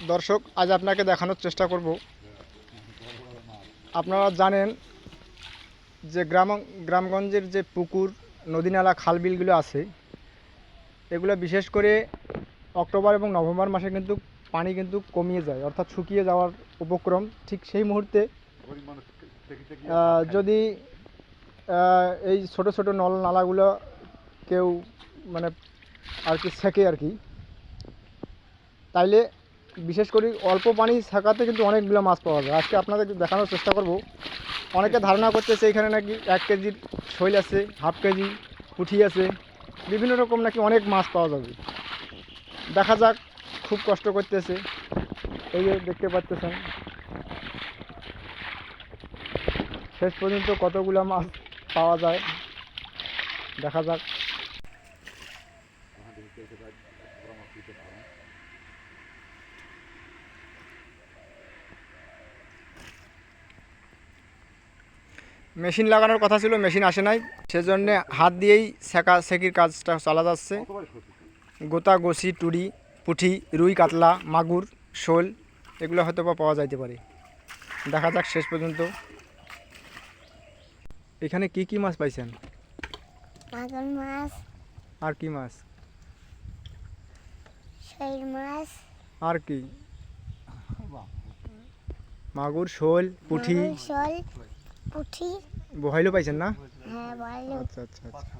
দর্শক, আজ আপনাকে দেখানোর চেষ্টা করব। আপনারা জানেন যে গ্রাম, গ্রামগঞ্জের যে পুকুর নদী নালা খাল বিলগুলো আছে, এগুলো বিশেষ করে অক্টোবর এবং নভেম্বর মাসে কিন্তু পানি কিন্তু কমিয়ে যায়, অর্থাৎ শুকিয়ে যাওয়ার উপক্রম। ঠিক সেই মুহূর্তে যদি এই ছোট ছোট নল নালাগুলো কেউ মানে আর কি সেকে আর কি, তাইলে বিশেষ করে অল্প পানি থাকাতে কিন্তু অনেকগুলো মাছ পাওয়া যায়। আজকে আপনাদের দেখানোর চেষ্টা করব। অনেকে ধারণা করতেছে এখানে নাকি এক কেজির শৈল আছে, হাফ কেজি পুঁঠি আছে, বিভিন্ন রকম নাকি অনেক মাছ পাওয়া যাবে। দেখা যাক, খুব কষ্ট করতেছে। এই যে দেখতে পাচ্তেছেন শেষ পর্যন্ত কতগুলো মাছ পাওয়া যায়, দেখা যাক। মেশিন লাগানোর কথা ছিল মেশিন আসে নাই। সেজন্যে হাত দিয়েই সেকা সেকির কাজটা চালা যাচ্ছে। গোতা গোসি টুরি পুঁঠি রুই কাতলা মাগুর শোল এগুলো হয়তো বা পাওয়া যাইতে পারে। দেখা যাক শেষ পর্যন্ত। এখানে কি কি মাছ পাইছেন? মাছ। আর কি মাছ? মাছ। আর কি? মাগুর শোল পুঠি। শোল। পুঁঠি। বহাইলো পাইছেন না? হ্যাঁ বলো আচ্ছা আচ্ছা আচ্ছা।